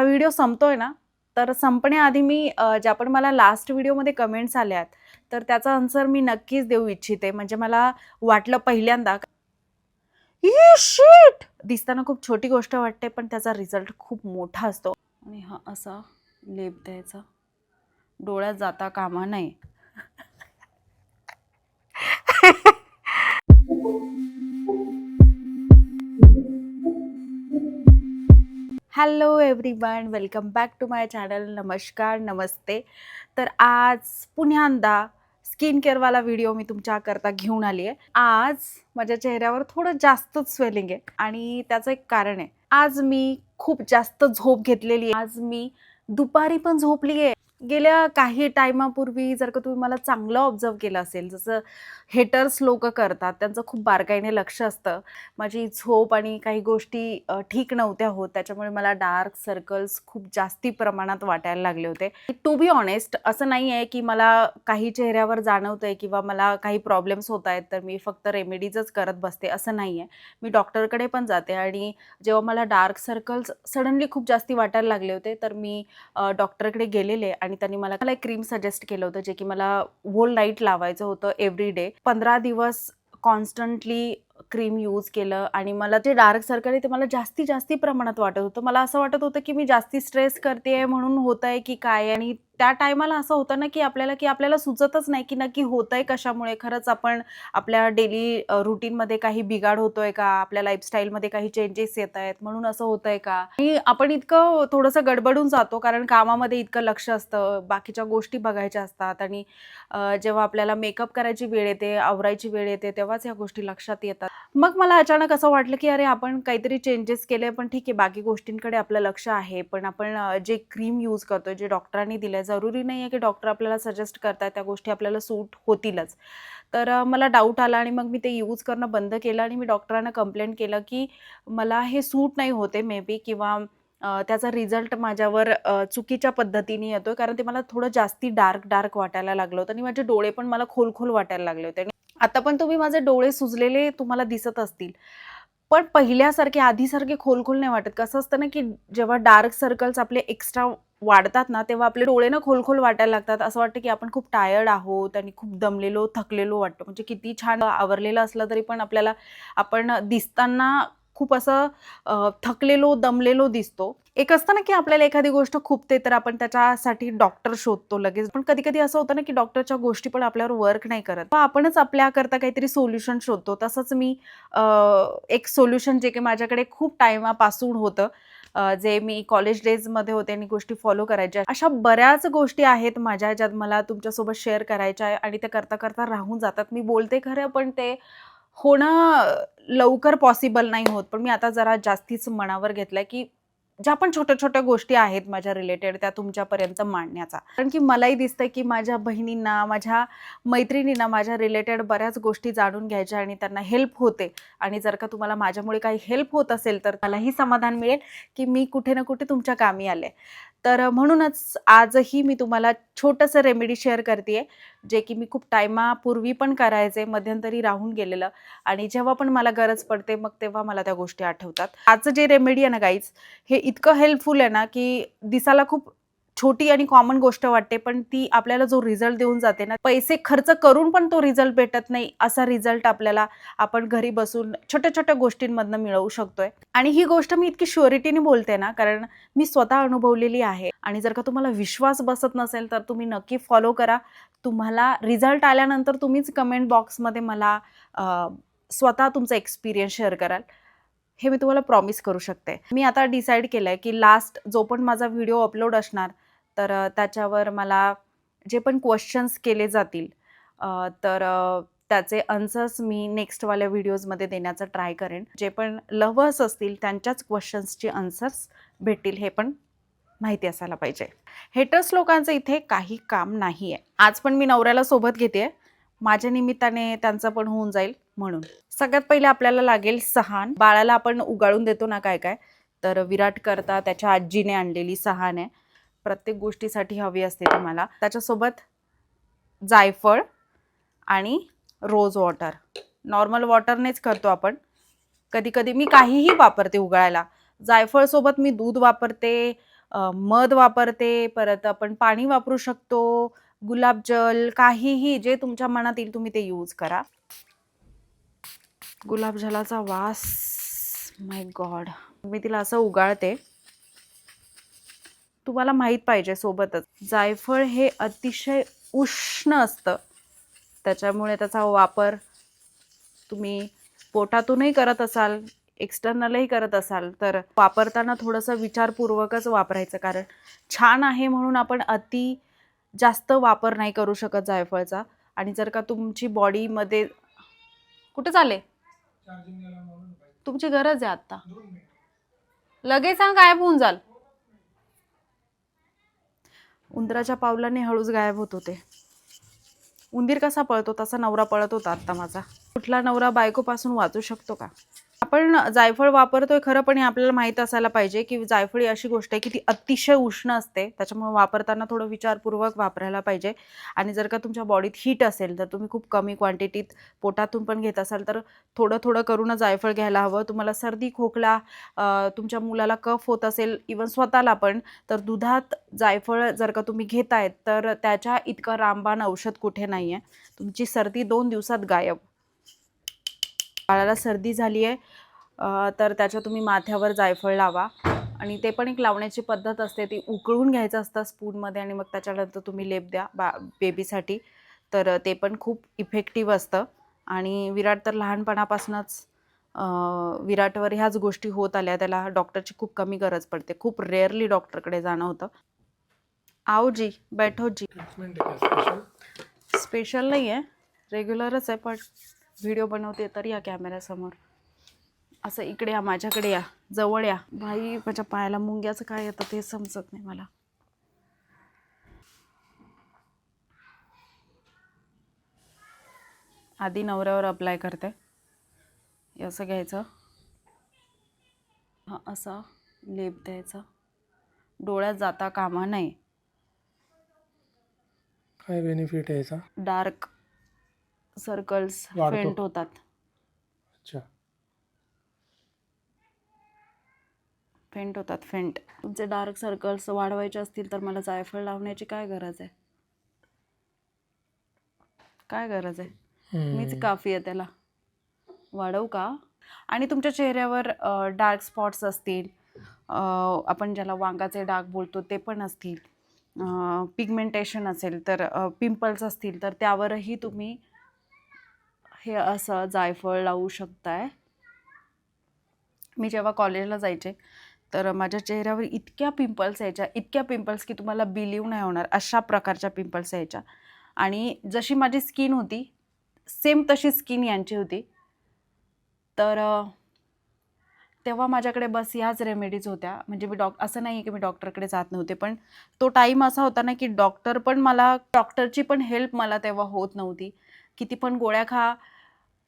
हा व्हिडिओ संपतोय ना तर संपण्याआधी मी ज्या पण मला लास्ट व्हिडिओमध्ये कमेंट्स आल्यात तर त्याचा आन्सर मी नक्कीच देऊ इच्छिते. म्हणजे मला वाटलं पहिल्यांदा. शिट दिसताना खूप छोटी गोष्ट वाटते पण त्याचा रिझल्ट खूप मोठा असतो. आणि हा असा लेप द्यायचा. डोळ्यात जाता कामा नाही hello everyone welcome back to my channel नमस्कार नमस्ते तर आज पुन्ह्यांदा स्किन केअरवाला व्हिडिओ मी तुमच्याकरता घेऊन आली आहे. आज माझ्या चेहऱ्यावर थोडं जास्तच स्वेलिंग आहे आणि त्याचं एक कारण आहे. आज मी खूप जास्त झोप घेतलेली आहे. आज मी दुपारी पण झोपली आहे. गेल्या काही टायमापूर्वी जर का तुम्ही मला चांगलं ऑब्झर्व केलं असेल जसं हेटर्स लोक करतात त्यांचं खूप बारकाईने लक्ष असतं. माझी झोप आणि काही गोष्टी ठीक नव्हत्या होत त्याच्यामुळे मला डार्क सर्कल्स खूप जास्ती प्रमाणात वाटायला लागले होते. टू बी ऑनेस्ट असं नाही आहे की मला काही चेहऱ्यावर जाणवतं आहे किंवा मला काही प्रॉब्लेम्स होत आहेत तर मी फक्त रेमेडीजच करत बसते असं नाही आहे मी डॉक्टरकडे पण जाते आणि जेव्हा मला डार्क सर्कल्स सडनली खूप जास्ती वाटायला लागले होते तर मी डॉक्टरकडे गेलेले आणि त्यांनी मला मला एक क्रीम सजेस्ट केलं होतं जे की मला होल नाईट लावायचं होतं एव्हरी डे पंधरा दिवस कॉन्स्टंटली क्रीम यूज केलं आणि मला जे डार्क सर्कल आहे ते मला जास्ती जास्ती प्रमाणात वाटत होतं. मला असं वाटत होतं की मी जास्ती स्ट्रेस करते म्हणून होत आहे की काय आणि त्या टायमाला असं होतं ना की आपल्याला की आपल्याला सुचतच नाही की नक्की होत आहे कशामुळे. खरंच आपण आपल्या डेली रुटीनमध्ये काही बिघाड होतोय का? आपल्या लाईफस्टाईलमध्ये काही चेंजेस येत आहेत म्हणून असं होत आहे का? आणि आपण इतकं थोडंसं गडबडून जातो कारण कामामध्ये इतकं लक्ष असतं बाकीच्या गोष्टी बघायच्या असतात आणि जेव्हा आपल्याला मेकअप करायची वेळ येते आवरायची वेळ येते तेव्हाच ह्या गोष्टी लक्षात येतात. मग मला अचानक असं वाटलं की अरे आपण काहीतरी चेंजेस केले पण ठीक आहे बाकी गोष्टींकडे आपलं लक्ष आहे. पण आपण जे क्रीम यूज करतोय जे डॉक्टरांनी दिलं जरुरी नाही आहे की डॉक्टर आपल्याला सजेस्ट करताय त्या गोष्टी आपल्याला सूट होतीलच. तर मला डाऊट आला आणि मग मी ते यूज करणं बंद केलं आणि मी डॉक्टरांना कंप्लेंट केलं की मला हे सूट नाही होते मे बी किंवा त्याचा रिझल्ट माझ्यावर चुकीच्या पद्धतीने येतोय. कारण ते मला थोडं जास्ती डार्क डार्क वाटायला लागलं होतं आणि माझे डोळे पण मला खोल खोल वाटायला लागले होते. आणि आता पण तुम्ही माझे डोळे सुजलेले तुम्हाला दिसत असतील. पण पहिल्यासारखे आधीसारखे खोल खोल नाही वाटत. कसं असतं ना की जेव्हा डार्क सर्कल्स आपले एक्स्ट्रा वाढतात ना तेव्हा आपले डोळे ना खोलखोल वाटायला लागतात. असं वाटतं की आपण खूप टायर्ड आहोत आणि खूप दमलेलो थकलेलो वाटतो. म्हणजे किती छान आवरलेलं असलं तरी पण आपल्याला आपण दिसताना खूप असं थकलेलो दमलेलो दिसतो. एक असतं ना की आपल्याला एखादी गोष्ट खूपते तर आपण त्याच्यासाठी डॉक्टर शोधतो लगेच. पण कधी कधी असं होतं ना की डॉक्टरच्या गोष्टी पण आपल्यावर वर्क नाही करत. आपणच आपल्याकरता काहीतरी सोल्युशन शोधतो. तसंच मी एक सोल्युशन जे की माझ्याकडे खूप टायमापासून होतं. जे मी कॉलेज डेजमध्ये होते आणि गोष्टी फॉलो करायच्या अशा बऱ्याच गोष्टी आहेत माझ्या ज्यात मला तुमच्यासोबत शेअर करायच्या आहे आणि ते करता करता राहून जातात. मी बोलते खरं पण ते होणं लवकर पॉसिबल नाही होत. पण मी आता जरा जास्तीच मनावर घेतलंय की ज्या पण छोट्या छोट्या गोष्टी आहेत माझ्या रिलेटेड त्या तुमच्यापर्यंत मांडण्याचा. कारण की मलाही दिसतंय की माझ्या बहिणींना माझ्या मैत्रिणींना माझ्या रिलेटेड बऱ्याच गोष्टी जाणून घ्यायच्या आणि त्यांना हेल्प होते. आणि जर का तुम्हाला माझ्यामुळे काही हेल्प होत असेल तर मलाही समाधान मिळेल की मी कुठे ना कुठे तुमच्या कामी आले. तर म्हणूनच आजही मी तुम्हाला छोटंसं रेमेडी शेअर करते जे की मी खूप टायमापूर्वी पण करायचे मध्यंतरी राहून गेलेलं आणि जेव्हा पण मला गरज पडते मग तेव्हा मला त्या गोष्टी आठवतात. आजचं जे रेमेडी आहे ना गाईज हे इतकं हेल्पफुल आहे ना की दिसायला खूप छोटी आणि कॉमन गोष्ट वाटते पण ती आपल्याला जो रिझल्ट देऊन जाते ना पैसे खर्च करून पण तो रिझल्ट भेटत नाही असा रिझल्ट आपल्याला आपण घरी बसून छोट्या छोट्या गोष्टींमधनं मिळवू शकतोय. आणि ही गोष्ट मी इतकी श्युरिटीने बोलते ना कारण मी स्वतः अनुभवलेली आहे. आणि जर का तुम्हाला विश्वास बसत नसेल तर तुम्ही नक्की फॉलो करा. तुम्हाला रिझल्ट आल्यानंतर तुम्हीच कमेंट बॉक्समध्ये मला स्वतः तुमचा एक्सपिरियन्स शेअर कराल. हे मी तुम्हाला प्रॉमिस करू शकते. मी आता डिसाईड केलं आहे की लास्ट जो पण माझा व्हिडिओ अपलोड असणार तर त्याच्यावर मला जे पण क्वेश्चन्स केले जातील तर त्याचे आन्सर्स मी नेक्स्टवाल्या व्हिडिओजमध्ये देण्याचा ट्राय करेन. जे पण लव्हर्स असतील त्यांच्याच क्वेश्चन्सचे आन्सर्स भेटतील हे पण माहिती असायला पाहिजे. हेटर्स लोकांचं इथे काही काम नाही आहे आज पण मी नवऱ्याला सोबत घेते माझ्या निमित्ताने त्यांचं पण होऊन जाईल म्हणून. सगळ्यात पहिले आपल्याला लागेल सहान. बाळाला आपण उगाळून देतो ना काय काय? तर विराट करता त्याच्या आजीने आणलेली सहान आहे. प्रत्येक गोष्टीसाठी हवी असते तुम्हाला. त्याच्यासोबत जायफळ आणि रोज वॉटर. नॉर्मल वॉटरनेच करतो आपण. कधी कधी मी काहीही वापरते उगाळायला जायफळसोबत मी दूध वापरते मध वापरते परत आपण पाणी वापरू शकतो गुलाबजल काहीही जे तुमच्या मनात येईल तुम्ही ते यूज करा. गुलाबजलाचा वास माय गॉड मी तिला असं उगाळते. तुम्हाला माहीत पाहिजे सोबतच. जायफळ हे अतिशय उष्ण असतं. त्याच्यामुळे त्याचा वापर तुम्ही पोटातूनही करत असाल एक्सटर्नलही करत असाल तर वापरताना थोडंसं विचारपूर्वकच वापरायचं. कारण छान आहे म्हणून आपण अति जास्त वापर नाही करू शकत जायफळचा. आणि जर का तुमची बॉडीमध्ये कुठे चाले तुमची गरज आहे आता. लगेच सांग गायब होऊन जाल. उंदराच्या पावलाने हळूच गायब होत होते. उंदीर कसा पळतो तसा नवरा पळत होता आत्ता माझा. कुठला नवरा बायकोपासून वाचू शकतो का? आपण जायफळ वापरतोय खरं पण हे आपल्याला माहीत असायला पाहिजे की जायफळ ही अशी गोष्ट आहे की ती अतिशय उष्ण असते. त्याच्यामुळे वापरताना थोडं विचारपूर्वक वापरायला पाहिजे. आणि जर का तुमच्या बॉडीत हीट असेल तर तुम्ही खूप कमी क्वांटिटीत पोटातून पण घेत असाल तर थोडं थोडं करून जायफळ घ्यायला हवं. तुम्हाला सर्दी खोकला तुमच्या मुलाला कफ होत असेल इवन स्वतःला पण तर दुधात जायफळ जर का तुम्ही घेतायत तर त्याच्या इतकं रामबाण औषध कुठे नाही आहे तुमची सर्दी दोन दिवसात गायब. बाळाला सर्दी झाली आहे तर त्याच्या तुम्ही माथ्यावर जायफळ लावा. आणि ते पण एक लावण्याची पद्धत असते ती उकळून घ्यायचं असतं स्पूनमध्ये आणि मग त्याच्यानंतर तुम्ही लेप द्या बा बेबीसाठी. तर ते पण खूप इफेक्टिव्ह असतं. आणि विराट तर लहानपणापासूनच विराटवर ह्याच गोष्टी होत आल्या. त्याला डॉक्टरची खूप कमी गरज पडते. खूप रेअरली डॉक्टरकडे जाणं होतं. आओ जी बैठो जी. स्पेशल नाही आहे. रेग्युलरच आहे पण व्हिडिओ बनवते तर या कॅमेऱ्यासमोर. असं इकडे या माझ्याकडे या जवळ या. भाई माझ्या पायाला मुंग्याचं काय येतं ते समजत नाही मला. आधी नवऱ्यावर अप्लाय करते. असं घ्यायचं. हा असा लेप द्यायचा. डोळ्यात जाता कामा नाही काय बेनिफिट आहे याचा? डार्क सर्कल्स वाढतो. फेंट होतात. अच्छा. फेंट होतात फेंट तुमचे डार्क सर्कल्स वाढवायचे असतील तर मला जायफळ लावण्याची काय गरज आहे? काय गरज आहे? मीच हम्म. काफी आहे त्याला. वाढवू का? आणि तुमच्या चेहऱ्यावर डार्क स्पॉट्स असतील अ, आपण ज्याला वांगाचे डाग बोलतो ते पण असतील पिगमेंटेशन असेल तर पिंपल्स असतील तर त्यावरही तुम्ही हे असं जायफळ लावू शकताय. मी जेव्हा कॉलेजला जायचे तर माझ्या चेहऱ्यावर इतक्या पिंपल्स यायच्या इतक्या पिंपल्स की तुम्हाला बिलीव नाही होणार अशा प्रकारच्या पिंपल्स यायच्या. आणि जशी माझी स्किन होती सेम तशी स्किन यांची होती. तर तेव्हा माझ्याकडे बस ह्याच रेमेडीज होत्या. म्हणजे मी डॉक असं नाही आहे की मी डॉक्टरकडे जात नव्हते पण तो टाईम असा होता ना की डॉक्टर पण मला डॉक्टरची पण हेल्प मला तेव्हा होत नव्हती. किती पण गोळ्या खा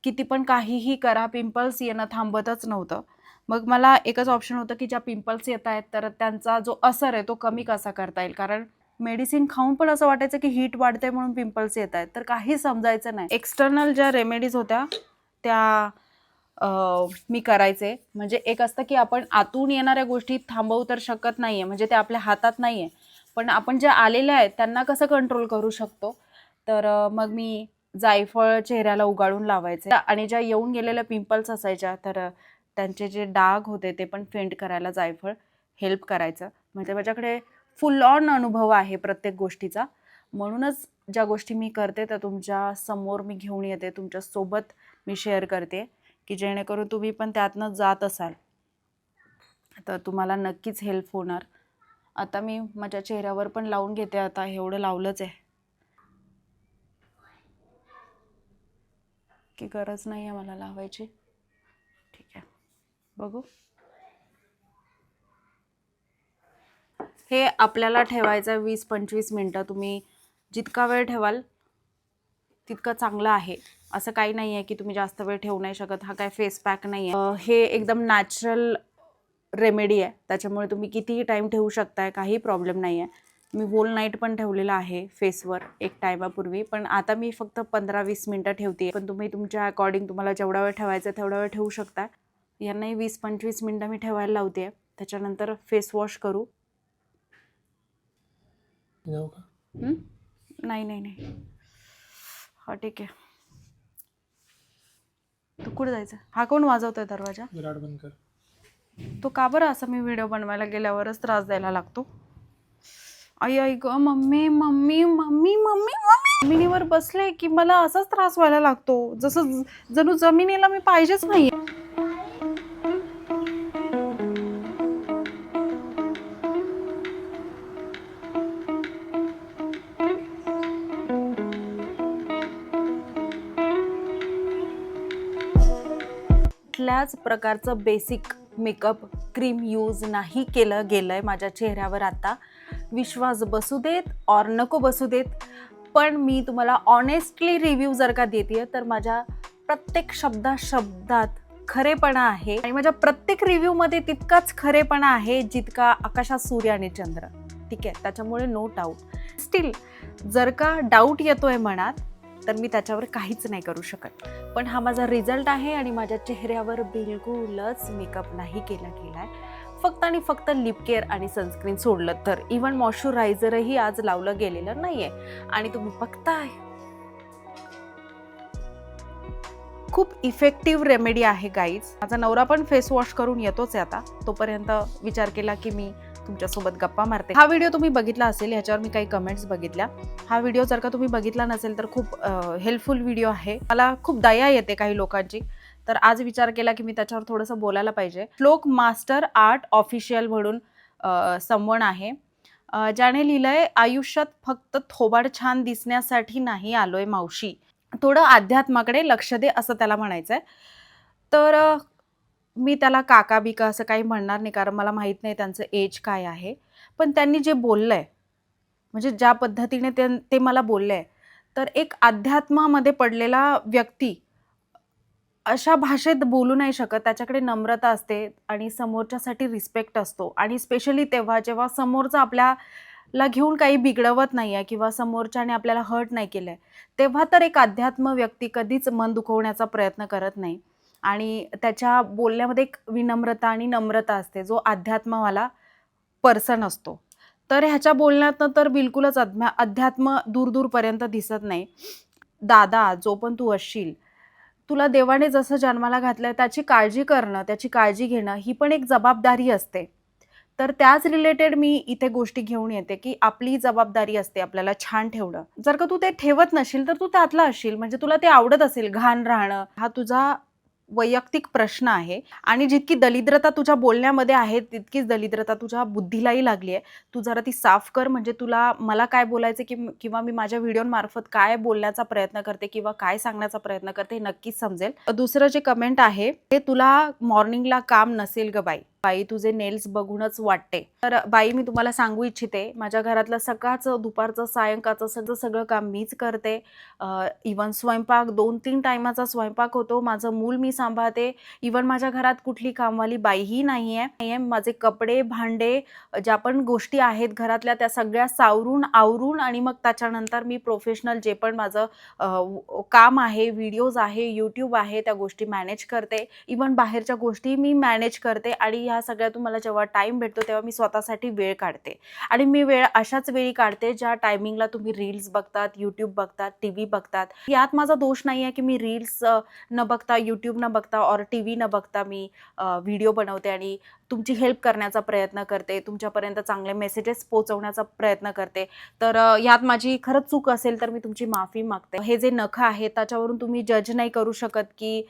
किती पण काहीही करा पिंपल्स येणं थांबतच नव्हतं. मग मला एकच ऑप्शन होतं की ज्या पिंपल्स येत आहेत तर त्यांचा जो असर आहे तो कमी कसा करता येईल? कारण मेडिसिन खाऊन पण असं वाटायचं की हीट वाढते म्हणून पिंपल्स येत आहेत. तर काही समजायचं नाही. एक्सटर्नल ज्या रेमेडीज होत्या त्या मी करायचे. म्हणजे एक असतं की आपण आतून येणाऱ्या गोष्टी थांबवू तर शकत नाही आहे म्हणजे ते आपल्या हातात नाही आहे पण आपण ज्या आलेल्या आहेत त्यांना कसं कंट्रोल करू शकतो? तर मग मी जायफळ चेहऱ्याला उगाळून लावायचे. आणि ज्या येऊन गेलेल्या पिंपल्स असायच्या तर त्यांचे जे डाग होते ते पण फेंट करायला जायफळ हेल्प करायचं. म्हणजे माझ्याकडे फुल ऑन अनुभव आहे प्रत्येक गोष्टीचा. म्हणूनच ज्या गोष्टी मी करते त्या तुमच्यासमोर मी घेऊन येते तुमच्यासोबत मी शेअर करते की जेणेकरून तुम्ही पण त्यातनं जात असाल. तर तुम्हाला नक्कीच हेल्प होणार. आता मी माझ्या चेहऱ्यावर पण लावून घेते आता एवढं लावलंच आहे. की गरज नाही आहे मला लावायची. ठीक आहे. बघू. हे आपल्याला ठेवायचं वीस पंचवीस मिनटं. तुम्ही जितका वेळ ठेवाल तितकं चांगलं आहे. असं काही नाही आहे की तुम्ही जास्त वेळ ठेवू नाही शकत. हा काय फेस पॅक नाही आहे. हे एकदम नॅचरल रेमेडी आहे. त्याच्यामुळे तुम्ही कितीही टाईम ठेवू शकताय काही प्रॉब्लेम नाही आहे. मी होल नाईट पण ठेवलेला आहे फेसवर एक टायमापूर्वी. पण आता मी फक्त पंधरा वीस मिनटं ठेवते पण तुम्ही तुमच्या अकॉर्डिंग तुम्हाला जेवढा वेळ ठेवायचा आहे तेवढा वेळ ठेवू शकता. यांनाही वीस पंचवीस मिनटं मी ठेवायला लावते त्याच्यानंतर फेस वॉश करू? नाही नाही नाही. हा ठीक आहे. तू कुठे जायचं? हा कोण वाजवतोय दरवाजा? विराट बंद कर तो का बरं असं मी व्हिडिओ बनवायला गेल्यावरच त्रास द्यायला लागतो? आई आई ग mummy mummy mummy mummy mummy. जमिनीवर बसले की मला असाच त्रास व्हायला लागतो. जसं ज- जणू जमिनीला मी पाहिजेच नाही कुठल्याच प्रकारचं बेसिक मेकअप क्रीम यूज नाही केलं गेलं आहे माझ्या चेहऱ्यावर आता. विश्वास बसू देत और नको बसू देत. पण मी तुम्हाला ऑनेस्टली रिव्ह्यू जर का देते तर माझ्या प्रत्येक शब्दा शब्दात खरेपणा आहे. आणि माझ्या प्रत्येक रिव्ह्यूमध्ये तितकाच खरेपणा आहे जितका आकाशात सूर्य आणि चंद्र. ठीक आहे? त्याच्यामुळे नो डाऊट स्टील जर का डाऊट येतोय मनात तर मी त्याच्यावर काहीच नाही करू शकत. पण हा माझा रिझल्ट आहे आणि माझ्या चेहऱ्यावर बिलकुलच मेकअप नाही केला गेला आहे फक्त आणि फक्त लिप केअर आणि सनस्क्रीन सोडलं तर. इवन मॉइश्चरायझरही आज लावलं गेलेलं नाहीये. आणि तुम्ही बघताय. खूप इफेक्टिव्ह रेमेडी आहे गाईज माझा नवरा पण फेस वॉश करून येतोच आहे आता. तोपर्यंत विचार केला की मी तुमच्यासोबत गप्पा मारते. हा व्हिडिओ तुम्ही बघितला असेल ह्याच्यावर मी काही कमेंट्स बघितल्या. हा व्हिडिओ जर का तुम्ही बघितला नसेल तर खूप हेल्पफुल व्हिडिओ आहे. मला खूप दया येते काही लोकांची. तर आज विचार केला की मी त्याच्यावर थोडंसं बोलायला पाहिजे. श्लोक मास्टर आर्ट ऑफिशियल म्हणून संवण आहे. ज्याने लिहिलंय आयुष्यात फक्त थोबाड छान दिसण्यासाठी नाही आलोय मावशी. थोडं अध्यात्माकडे लक्ष दे असं त्याला म्हणायचं आहे तर मी त्याला काका बिका असं काही म्हणणार नाही कारण मला माहीत नाही त्यांचं एज काय आहे. पण त्यांनी जे बोललं आहे म्हणजे ज्या पद्धतीने ते ते मला बोललं आहे तर एक अध्यात्मामध्ये पडलेला व्यक्ती अशा भाषेत बोलू नाही शकत. त्याच्याकडे नम्रता असते आणि समोरच्यासाठी रिस्पेक्ट असतो. आणि स्पेशली तेव्हा जेव्हा समोरचा आपल्याला घेऊन काही बिघडवत नाही आहे किंवा समोरच्याने आपल्याला हर्ट नाही केलं आहे तेव्हा तर एक अध्यात्म व्यक्ती कधीच मन दुखवण्याचा प्रयत्न करत नाही. आणि त्याच्या बोलण्यामध्ये एक विनम्रता आणि नम्रता असते जो अध्यात्मवाला पर्सन असतो. तर ह्याच्या बोलण्यातनं तर बिलकुलच अध्या अध्यात्म दूरदूरपर्यंत दिसत नाही. दादा जो पण तू असशील तुला देवाने जसं जन्माला घातलं त्याची काळजी करणं त्याची काळजी घेणं ही पण एक जबाबदारी असते. तर त्याच रिलेटेड मी इथे गोष्टी घेऊन येते की आपली जबाबदारी असते आपल्याला छान ठेवणं. जर का तू ते ठेवत नशील तर तू त्यातला असशील म्हणजे तुला ते आवडत असेल घाण राहणं. हा तुझा वैयक्तिक प्रश्न आहे. आणि जितकी दलिद्रता तुझ्या बोलण्यामध्ये आहे तितकीच दलिद्रता तुझ्या बुद्धीलाही लागली आहे. तू जरा ती साफ कर म्हणजे तुला मला काय बोलायचं की किंवा मी माझ्या व्हिडिओमार्फत काय बोलण्याचा प्रयत्न करते किंवा काय सांगण्याचा प्रयत्न करते हे नक्कीच समजेल. दुसरं जे कमेंट आहे ते तुला मॉर्निंगला काम नसेल ग बाई. बाई तुझे नेल्स बघूनच वाटते. तर बाई मी तुम्हाला सांगू इच्छिते माझ्या घरातलं सकाळचं दुपारचं सायंकाळचं सगळं सगळं काम मीच करते. इवन स्वयंपाक दोन तीन टायमाचा स्वयंपाक होतो. माझं मूल मी सांभाळते. इवन माझ्या घरात कुठली कामवाली बाईही नाही आहे माझे कपडे भांडे ज्या पण गोष्टी आहेत घरातल्या त्या सगळ्या सावरून आवरून आणि मग त्याच्यानंतर मी प्रोफेशनल जे पण माझं काम आहे व्हिडिओज आहे यूट्यूब आहे त्या गोष्टी मॅनेज करते. इवन बाहेरच्या गोष्टी मी मॅनेज करते आणि ह्या सगळ्यातून मला जेव्हा टाईम भेटतो तेव्हा मी स्वतःसाठी वेळ काढते. आणि मी वेळ अशाच वेळी काढते ज्या टायमिंगला तुम्ही रील्स बघतात यूट्यूब बघतात टी व्ही बघतात. यात माझा दोष नाही आहे की मी रील्स न बघता यूट्यूब न बघता और टी व्ही न बघता मी व्हिडिओ बनवते आणि तुमची हेल्प करण्याचा प्रयत्न करते तुमच्यापर्यंत चांगले मेसेजेस पोहोचवण्याचा प्रयत्न करते. तर यात माझी खरंच चूक असेल तर मी तुमची माफी मागते. हे जे नख आहे त्याच्यावरून तुम्ही जज नाही करू शकत की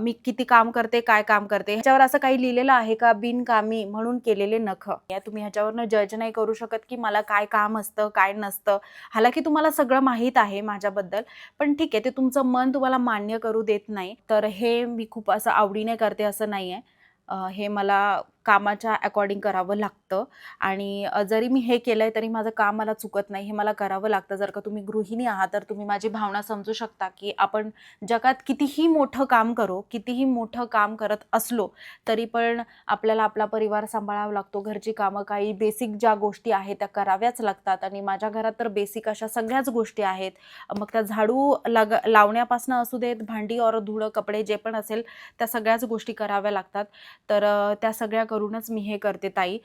मी किती काम करते काय काम करते. ह्याच्यावर असं काही लिहिलेलं आहे का? बिनकामी म्हणून केलेले नख. या तुम्ही ह्याच्यावरनं जज नाही करू शकत की मला काय काम असतं काय नसतं. हालाकी तुम्हाला सगळं माहीत आहे माझ्याबद्दल पण ठीक आहे ते तुमचं मन तुम्हाला मान्य करू देत नाही. तर हे मी खूप असं आवडीने करते असं नाही आहे हे मला कामाच्या अकॉर्डिंग करावं लागतं. आणि जरी मी हे केलं आहे तरी माझं काम मला चुकत नाही हे मला करावं लागतं. जर का तुम्ही गृहिणी आहात तर तुम्ही माझी भावना समजू शकता की आपण जगात कितीही मोठं काम करो कितीही मोठं काम करत असलो तरी पण आपल्याला आपला परिवार सांभाळावा लागतो. घरची कामं काही बेसिक ज्या गोष्टी आहेत त्या कराव्याच लागतात. आणि माझ्या घरात तर बेसिक अशा सगळ्याच गोष्टी आहेत. मग त्या झाडू लाग लावण्यापासून असू देत भांडी और धुळं कपडे जे पण असेल त्या सगळ्याच गोष्टी कराव्या लागतात. तर त्या सगळ्या करू करूनच मी हे करते ताई.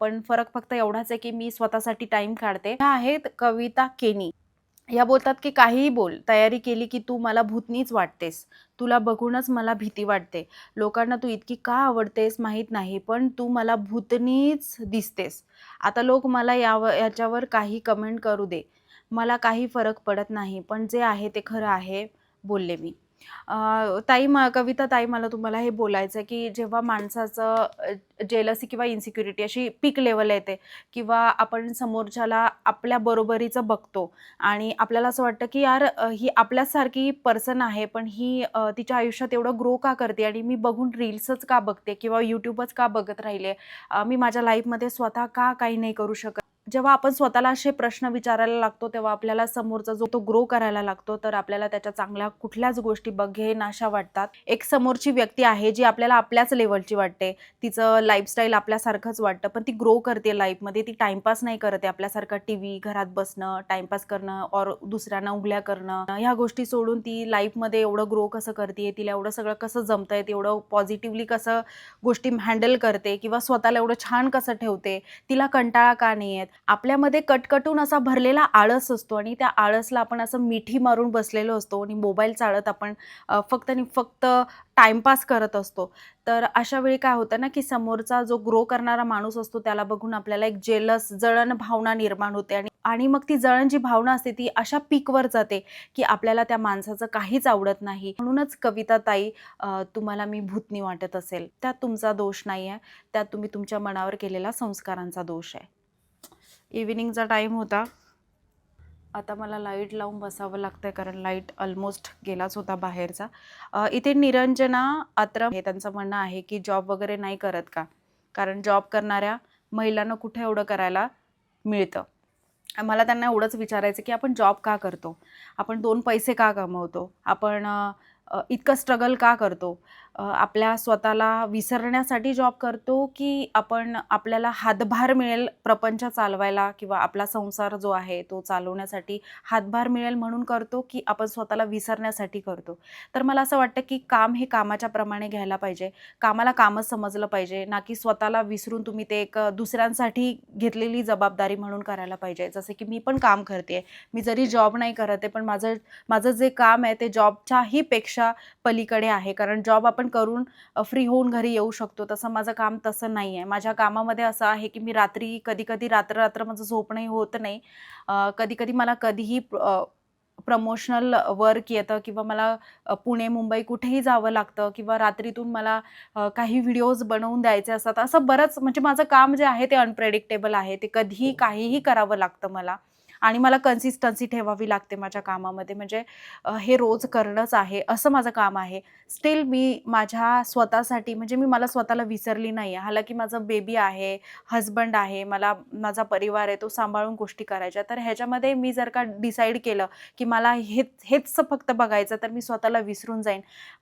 पण फरक फक्त एवढाच आहे की मी स्वतःसाठी टाइम काढते. ह्या आहेत कविता केनी. या बोलतात की काहीही बोल तयारी केली की तू मला भूतनीच वाटतेस. तुला बघूनच मला भीती वाटते. लोकांना तू इतकी का आवडतेस माहीत नाही पण तू मला भूतनीच दिसतेस. आता लोक मला यावर याच्यावर काही कमेंट करू दे. मला काही फरक पडत नाही पण जे आहे ते खरं आहे बोलले मी. ताई मा कविता ताई मला तुम्हाला हे बोलायचं आहे की जेव्हा माणसाचं जेलसी किंवा इन्सिक्युरिटी अशी पीक लेवल येते किंवा आपण समोरच्याला आपल्या बरोबरीचं बघतो आणि आपल्याला असं वाटतं की यार ही आपल्यासारखी पर्सन आहे पण ही तिच्या आयुष्यात एवढं ग्रो का करते आणि मी बघून रील्सच का बघते किंवा यूट्यूबच का बघत राहिले मी माझ्या लाईफमध्ये स्वतः का काही नाही करू शकत? जेव्हा आपण स्वतःला असे प्रश्न विचारायला लागतो तेव्हा आपल्याला समोरचा जो तो ग्रो करायला लागतो तर आपल्याला त्याच्या चांगल्या कुठल्याच गोष्टी बघे नाशा वाटतात. एक समोरची व्यक्ती आहे जी आपल्याला आपल्याच लेवलची वाटते. तिचं लाईफस्टाईल आपल्यासारखंच वाटतं पण ती ग्रो करते लाईफमध्ये ती टाइमपास नाही करत आहे आपल्यासारखं टी व्ही घरात बसणं टाइमपास करणं और दुसऱ्यांना उघड्या करणं. ह्या गोष्टी सोडून ती लाईफमध्ये एवढं ग्रो कसं करते तिला एवढं सगळं कसं जमतंय तेवढं पॉझिटिव्हली कसं गोष्टी हँडल करते किंवा स्वतःला एवढं छान कसं ठेवते तिला कंटाळा का नाही येत आपल्यामध्ये कटकटून असा भरलेला आळस असतो आणि त्या आळसला आपण असं मिठी मारून बसलेलो असतो आणि मोबाईल चाळत आपण फक्त आणि फक्त टाइमपास करत असतो. तर अशा वेळी काय होतं ना की समोरचा जो ग्रो करणारा माणूस असतो त्याला बघून आपल्याला एक जेलस जळण भावना निर्माण होते आणि आणि मग ती जळण जी भावना असते ती अशा पीकवर जाते की आपल्याला त्या माणसाचं काहीच आवडत नाही. म्हणूनच कविता ताई तुम्हाला मी भूतनी वाटत असेल. त्यात तुमचा दोष नाही आहे त्यात तुम्ही तुमच्या मनावर केलेला संस्कारांचा दोष आहे. इव्हिनिंगचा टाईम होता. आता मला लाइट लावून बसावं लागतंय कारण लाइट ऑलमोस्ट गेलाच होता बाहेरचा. इथे निरंजना आत्रम हे त्यांचं म्हणणं आहे की जॉब वगैरे नाही करत का? कारण जॉब करणाऱ्या महिलांना कुठे एवढं करायला मिळतं? मला त्यांना एवढंच विचारायचं की आपण जॉब का करतो? आपण दोन पैसे का कमवतो? आपण इतकं स्ट्रगल का करतो? आपल्या स्वतःला विसरण्यासाठी जॉब करतो की आपण आपल्याला हातभार मिळेल प्रपंच चालवायला किंवा आपला संसार जो आहे तो चालवण्यासाठी हातभार मिळेल म्हणून करतो की आपण स्वतःला विसरण्यासाठी करतो. तर मला असं वाटतं की काम हे कामाच्या प्रमाणे घ्यायला पाहिजे. कामाला कामच समजलं पाहिजे ना की स्वतःला विसरून तुम्ही ते एक दुसऱ्यांसाठी घेतलेली जबाबदारी म्हणून करायला पाहिजे. जसं की मी पण काम करते मी जरी जॉब नाही करत आहे पण माझं माझं जे काम आहे ते जॉबच्याही पेक्षा पलीकडे आहे. कारण जॉब आपण करून फ्री होऊन घरी येऊ शकतो. तसं माझं काम तसं नाही आहे माझ्या कामामध्ये असं आहे की मी रात्री कधी कधी रात्र रात्र माझं झोपणंही होत नाही. कधी कधी मला कधीही प्रमोशनल वर्क येतं किंवा मला पुणे मुंबई कुठेही जावं लागतं किंवा रात्रीतून मला काही व्हिडिओज बनवून द्यायचे असतात. असं बरंच म्हणजे माझं काम जे आहे ते अनप्रेडिक्टेबल आहे. ते कधीही काहीही करावं लागतं मला. आणि मला कन्सिस्टन्सी ठेवावी लागते माझ्या कामामध्ये. म्हणजे हे रोज करणंच आहे असं माझं काम आहे. स्टील मी माझ्या स्वतःसाठी म्हणजे मी मला स्वतःला विसरली नाही आहे हालाकी माझं बेबी आहे हजबंड आहे मला माझा परिवार आहे तो सांभाळून गोष्टी करायच्या. तर ह्याच्यामध्ये मी जर का डिसाईड केलं की मला हेच हेच फक्त बघायचं तर मी स्वतःला विसरून जाईन.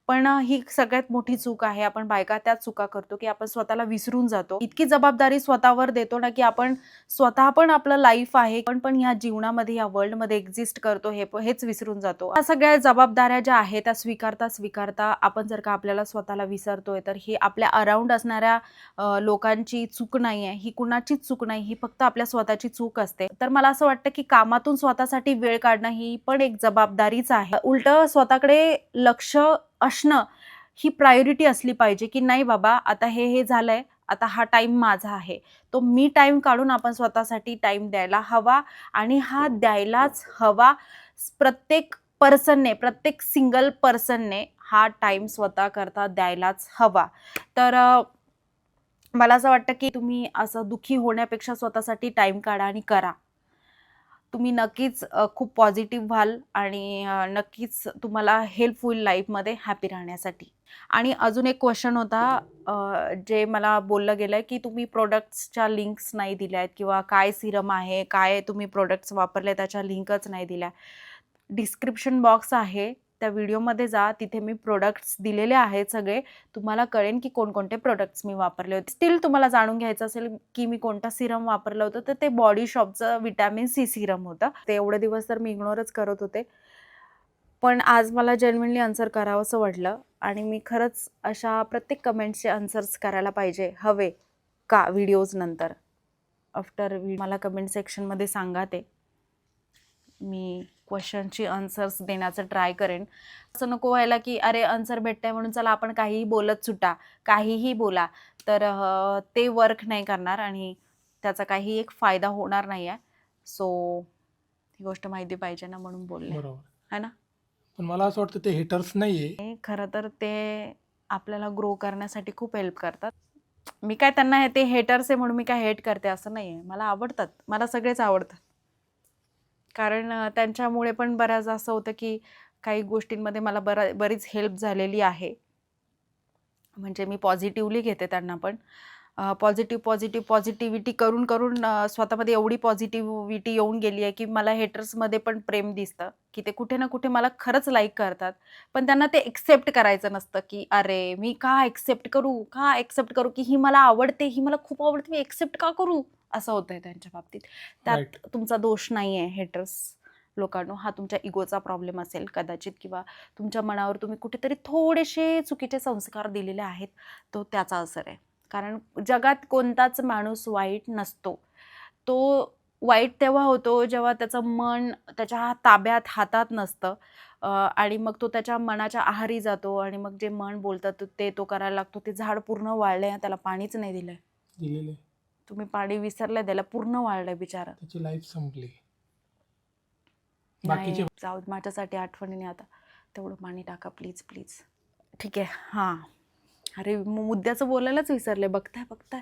पण ही सगळ्यात मोठी चूक आहे. आपण बायका त्याच चुका करतो की आपण स्वतःला विसरून जातो. इतकी जबाबदारी स्वतःवर देतो ना की आपण स्वतः पण आपलं लाईफ आहे. पण पण ह्या जीवनामध्ये या वर्ल्डमध्ये एक्झिस्ट करतो हे हेच विसरून जातो. या सगळ्या जबाबदाऱ्या ज्या आहेत त्या स्वीकारता स्वीकारता आपण जर का आपल्याला स्वतःला विसरतोय तर ही आपल्या अराउंड असणाऱ्या लोकांची चूक नाही आहे ही कुणाचीच चूक नाही ही फक्त आपल्या स्वतःची चूक असते. तर मला असं वाटतं की कामातून स्वतःसाठी वेळ काढणं ही पण एक जबाबदारीच आहे. उलट स्वतःकडे लक्ष असणं ही प्रायोरिटी असली पाहिजे की नाही बाबा आता हे हे झालंय आता हा टाइम माझा आहे. तो मी टाइम काढून आपण स्वतःसाठी टाइम द्यायला हवा आणि हा द्यायलाच हवा. प्रत्येक पर्सनने प्रत्येक सिंगल पर्सनने हा टाइम स्वतः करता द्यायलाच हवा. तर मला असं वाटतं की तुम्ही असं दुःखी होण्यापेक्षा स्वतःसाठी टाइम काढा आणि करा. तुम्ही नक्कीच खूप पॉझिटिव्ह व्हाल आणि नक्कीच तुम्हाला हेल्पफुल लाईफमध्ये हॅपी राहण्यासाठी. आणि अजून एक क्वेश्चन होता जे मला बोललं गेलं आहे की तुम्ही प्रोडक्ट्सच्या लिंक्स नाही दिल्या आहेत किंवा काय सिरम आहे काय तुम्ही प्रोडक्ट्स वापरले त्याच्या लिंकच नाही दिल्या. डिस्क्रिप्शन बॉक्स आहे. त्या व्हिडिओमध्ये जा तिथे मी प्रोडक्ट्स दिलेले आहेत सगळे. तुम्हाला कळेन की कोणकोणते प्रोडक्ट्स मी वापरले होते. स्टील तुम्हाला जाणून घ्यायचं असेल की मी कोणता सिरम वापरलं होतं. तर ते बॉडी शॉपचं विटॅमिन सी सिरम होतं. ते एवढे दिवस तर मी इग्नोरच करत होते. पण आज मला जेन्युनली आन्सर करावंसं वाटलं. आणि मी खरंच अशा प्रत्येक कमेंट्सचे आन्सर्स करायला पाहिजे. हवे का? व्हिडिओज नंतर. आफ्टर मला कमेंट सेक्शनमध्ये सांगा ते. मी क्वेश्चनची आन्सर्स देण्याचं ट्राय करेन. असं नको व्हायला की अरे आन्सर भेटतंय म्हणून चला आपण काहीही बोलत सुटा काहीही बोला. तर ते वर्क नाही करणार आणि त्याचा काही एक फायदा होणार नाही आहे सो ही गोष्ट माहिती पाहिजे ना म्हणून बोलले. बरोबर. है ना? पण मला असं वाटतं ते हिटर्स नाही आहे खरं तर ते आपल्याला ग्रो करण्यासाठी खूप हेल्प करतात. मी काय त्यांना हे- ते हेटर्स आहे म्हणून मी काय हेट करते असं नाही आहे मला आवडतात. मला सगळेच आवडतात. कारण त्यांच्यामुळे पण बऱ्याच असं होतं की काही गोष्टींमध्ये मला बरा बरीच हेल्प झालेली आहे. म्हणजे मी पॉझिटिव्हली घेते त्यांना पण. पॉझिटिव्ह पॉझिटिव्ह पॉझिटिव्हिटी करून करून स्वतःमध्ये एवढी पॉझिटिव्हिटी येऊन गेली आहे की मला हेटर्समध्ये पण प्रेम दिसतं की ते कुठे ना कुठे मला खरंच लाईक करतात. पण त्यांना ते एक्सेप्ट करायचं नसतं की अरे मी का एक्सेप्ट करू? का एक्सेप्ट करू? की ही मला आवडते ही मला खूप आवडते मी एक्सेप्ट का करू? असं होतंय त्यांच्या बाबतीत. त्यात तुमचा दोष नाही आहे हेटर्स लोकांनो हा तुमच्या इगोचा प्रॉब्लेम असेल कदाचित किंवा तुमच्या मनावर तुम्ही कुठेतरी थोडेसे चुकीचे संस्कार दिलेले आहेत तो त्याचा असर आहे. कारण जगात कोणताच माणूस वाईट नसतो. तो वाईट तेव्हा होतो जेव्हा त्याचं मन त्याच्या ताब्यात हातात नसतं. आणि मग तो त्याच्या मनाच्या आहारी जातो आणि मग जे मन बोलतं ते तो करायला लागतो. ते झाड पूर्ण वाळलंय त्याला पाणीच नाही दिलंय. दिलेले तुम्ही पाणी विसरलंय त्याला पूर्ण वाळलंय बिचारा. त्याची लाईफ संपली. बाकीचे जाऊ दे, माझ्यासाठी आठवणीने आता. तेवढं पाणी टाका प्लीज प्लीज ठीक आहे हां. अरे मु- मुद्द्याचं बोलायलाच विसरले. बघताय बघताय.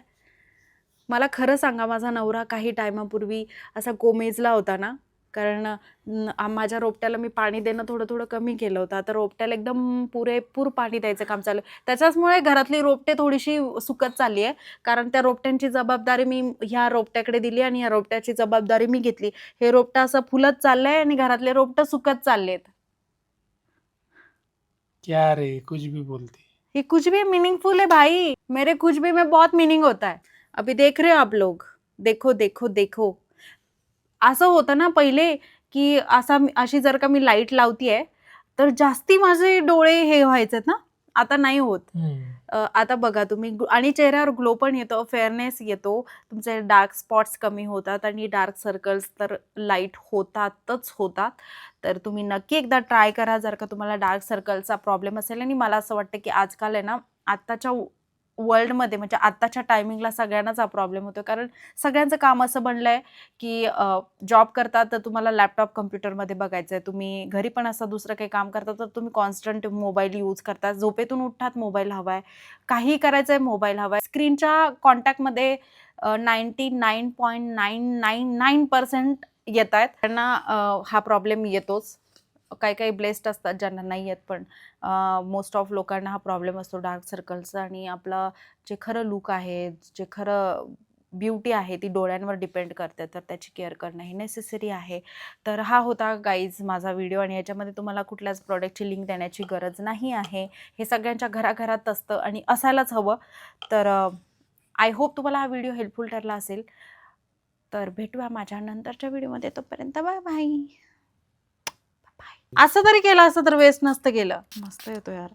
मला खरं सांगा माझा नवरा काही टायमापूर्वी असा कोमेजला होता ना कारण माझ्या रोपट्याला मी पाणी देणं थोडं थोडं कमी केलं होतं. आता रोपट्याला एकदम पुरेपूर पाणी द्यायचं काम चालू. त्याच्याचमुळे घरातली रोपटे थोडीशी सुकत चालली आहे. कारण त्या रोपट्यांची जबाबदारी मी ह्या रोपट्याकडे दिली आणि ह्या रोपट्याची जबाबदारी मी घेतली. हे रोपटं असं फुलत चाललंय आणि घरातले रोपटं सुकत चाललेत क्या रे कुछ भी बोलते. ये कुछ भी मीनिंगफुल है भाई. मेरे कुछ भी में बहुत मीनिंग होता है. अभी देख रहे हो आप लोग. देखो देखो देखो. असं होतं ना पहिले की असा अशी जर का मी लाइट लावतीये तर जास्ती माझे डोळे हे व्हायचेत ना. आता नाही होत. आता बघा तुम्ही आणि चेहऱ्यावर ग्लो पण येतो फेअरनेस येतो. तुमचे डार्क स्पॉट्स कमी होतात आणि डार्क सर्कल्स तर लाइट होतातच होतात. तर तुम्ही नक्की एकदा ट्राय करा जर का तुम्हाला डार्क सर्कलचा प्रॉब्लेम असेल. आणि मला असं वाटतं की आजकाल आहे ना आत्ताच्या वर्ल्डमध्ये म्हणजे आत्ताच्या टायमिंगला सगळ्यांनाच हा प्रॉब्लेम होतो कारण सगळ्यांचं काम असं बनलं आहे की जॉब करतात तर तुम्हाला लॅपटॉप कम्प्युटरमध्ये बघायचं आहे तुम्ही घरी पण असं दुसरं काही काम करता तर तुम्ही कॉन्स्टंट मोबाईल यूज करता. झोपेतून उठतात मोबाईल हवा आहे. काही करायचं आहे मोबाईल हवा आहे. स्क्रीनच्या कॉन्टॅक्टमध्ये ninety nine point nine nine nine percent येत आहेत त्यांना हा प्रॉब्लेम येतोच. काही काही ब्लेस्ड असतात ज्यांना नाही येत पण मोस्ट ऑफ लोकांना हा प्रॉब्लेम असतो डार्क सर्कलचा आणि आपलं जे खरं लुक आहे जे खरं ब्युटी आहे ती डोळ्यांवर डिपेंड करते तर त्याची केअर करणं हे नेसेसरी आहे. तर हा होता गाईज माझा व्हिडिओ आणि याच्यामध्ये तुम्हाला कुठल्याच प्रॉडक्टची लिंक देण्याची गरज नाही आहे. हे सगळ्यांच्या घराघरात असतं आणि असायलाच हवं. तर आय होप तुम्हाला हा व्हिडिओ हेल्पफुल ठरला असेल. तर भेटूया माझ्या नंतरच्या व्हिडिओमध्ये तोपर्यंत बाय बाय असं तरी केलं असं तर वेस्ट नसतं केलं. मस्त येतो यार.